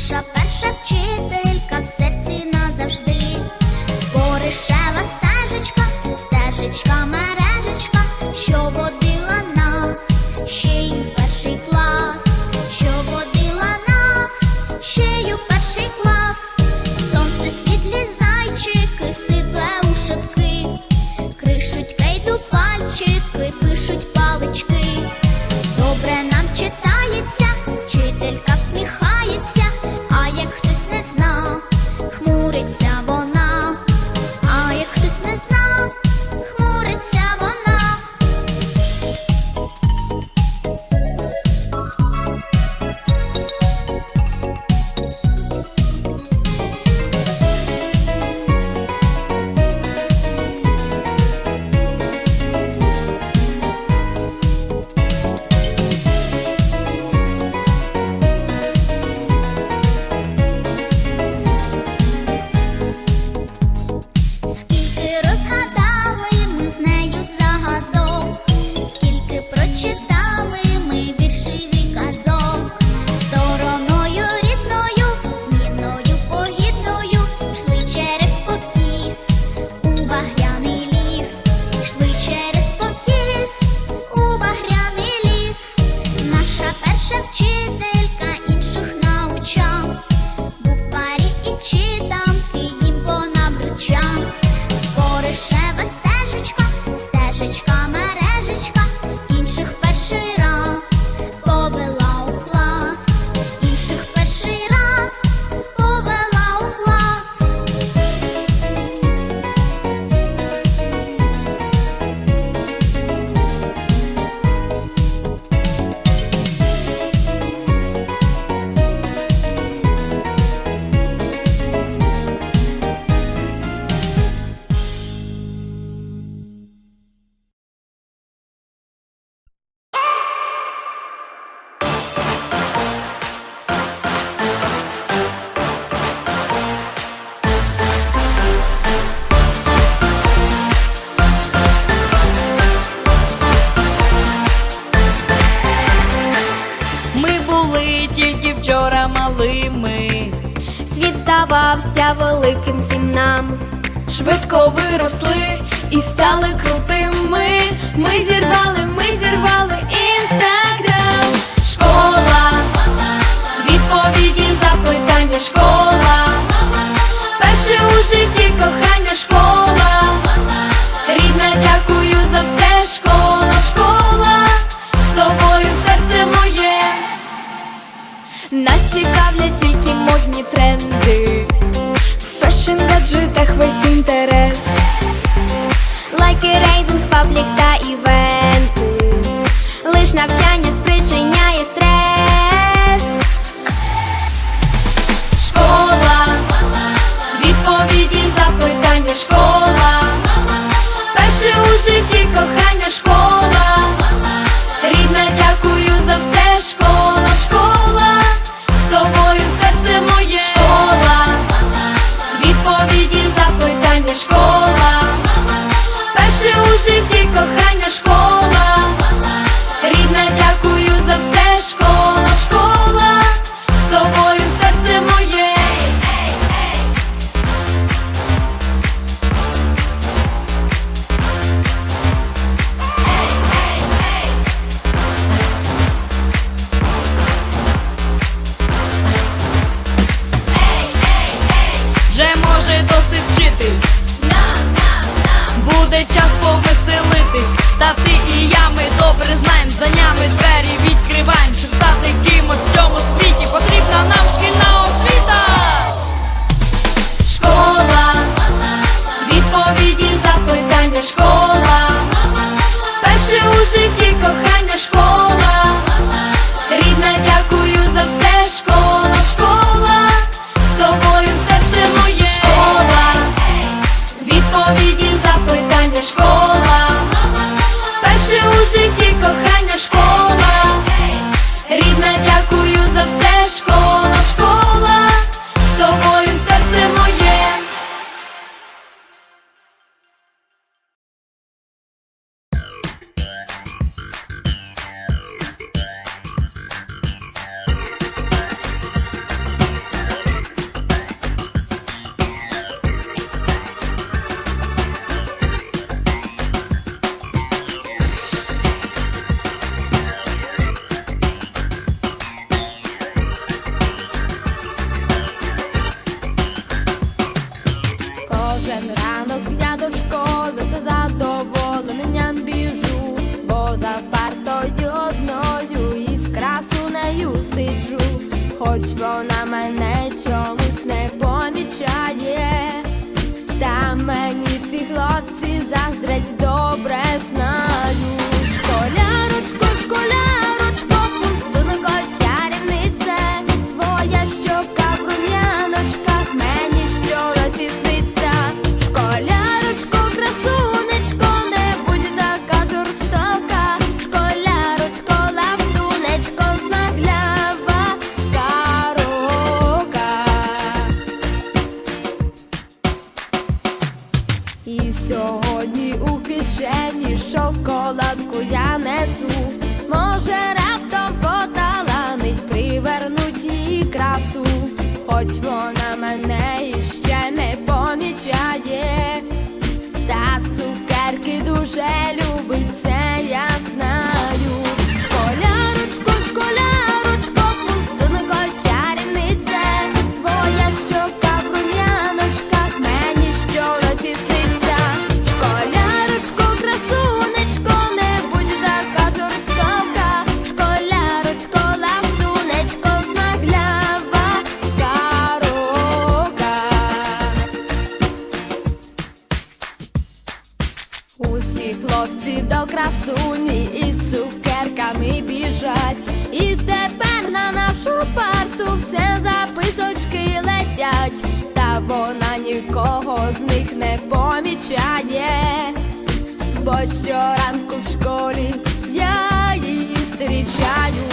наша перша вчителька в серці назавжди, Боришева стежечка, стежечка мене. здавався великим всім нам. Швидко виросли і стали крутими. Ми зірвали, ми зірвали інстаграм, школа, відповіді, запитання, школа. Перше у житті кохання школа. весь інтерес. мене чомусь не помічає, та мені всі хлопці заздрять добре знають. помічає, бо щоранку в школі я її зустрічаю.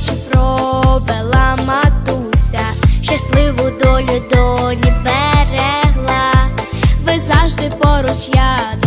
ночі провела матуся, щасливу долю доні берегла, ви завжди поруч я.